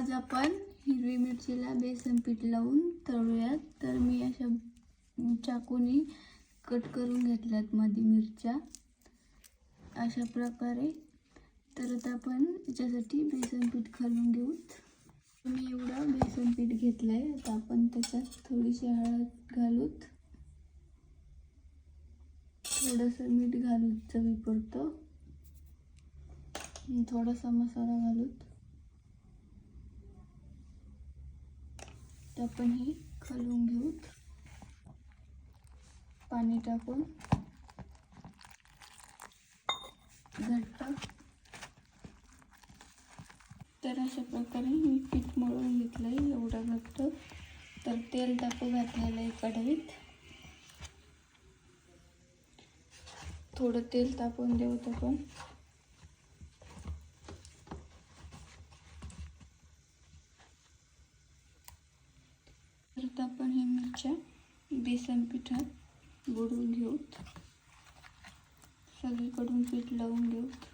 आज आपण हिरवी मिरचीला बेसन पीठ लावून तळूयात. तर मी अशा चाकूनी कट करून घेतल्यात मध्ये मिरच्या. अशा प्रकारे. तर आता आपण याच्यासाठी बेसन पीठ घालून घेऊत. मी एवढं बेसन पीठ घेतलं आहे आता आपण त्याच्यात थोडीशी हळद घालूत. थोडंसं मीठ घालूत चवीपुरतं. आणि थोडासा मसाला घालूत. तर आपण हे घालून घेऊ. पाणी टाकून. घट्ट. तर अशा प्रकारे मी पीठ मळून घेतलं आहे एवढं घट्ट. तर तेल टाकू घातलेलं आहे कढईत. थोडं तेल तापवून देऊत आपण. आता आपण हे मिरच्या बेसन पिठात बुडवून घेऊत. सगळीकडून पीठ लावून घेऊत.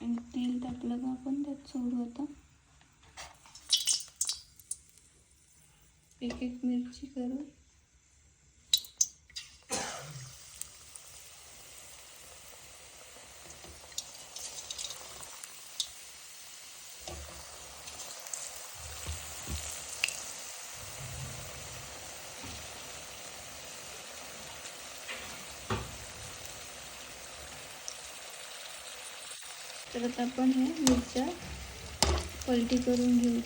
आणि तेल टाकलं का आपण त्यात सोडू आता. एक एक मिरची करू तर आता आपण ह्या मिरच्या पलटी करून घेऊ.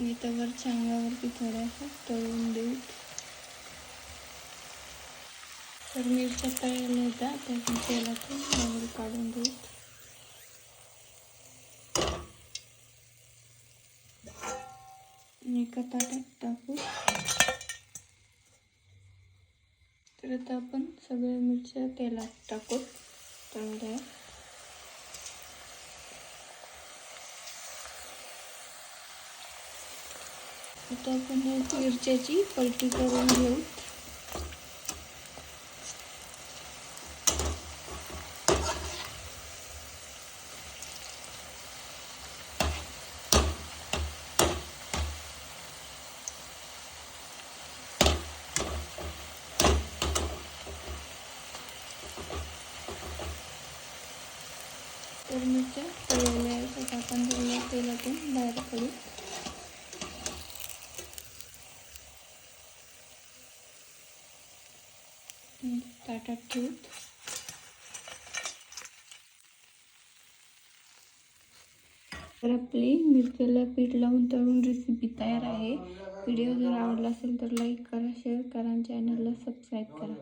मी चांगल्यावरती थोड्याशा तळून देऊ. तर मिरच्या तळलेल्या येतात त्यातून तेलातून बाहेर काढून देऊ. आणि एका ताटात टाकू. तर आता आपण सगळ्या मिरच्या तेलात टाकू. चांगल्या आता आपण मिरच्याची पलटी करून घेऊ. तर मिरच्या तळलेल्या आहेत आता आपण त्याला तेलातून बाहेर पडू ताटात ठेवू तर आपली मिरच्याला पीठ लावून तळून रेसिपी तयार आहे. व्हिडिओ जर आवडला असेल तर लाईक करा शेअर करा आणि चॅनलला सबस्क्राईब करा.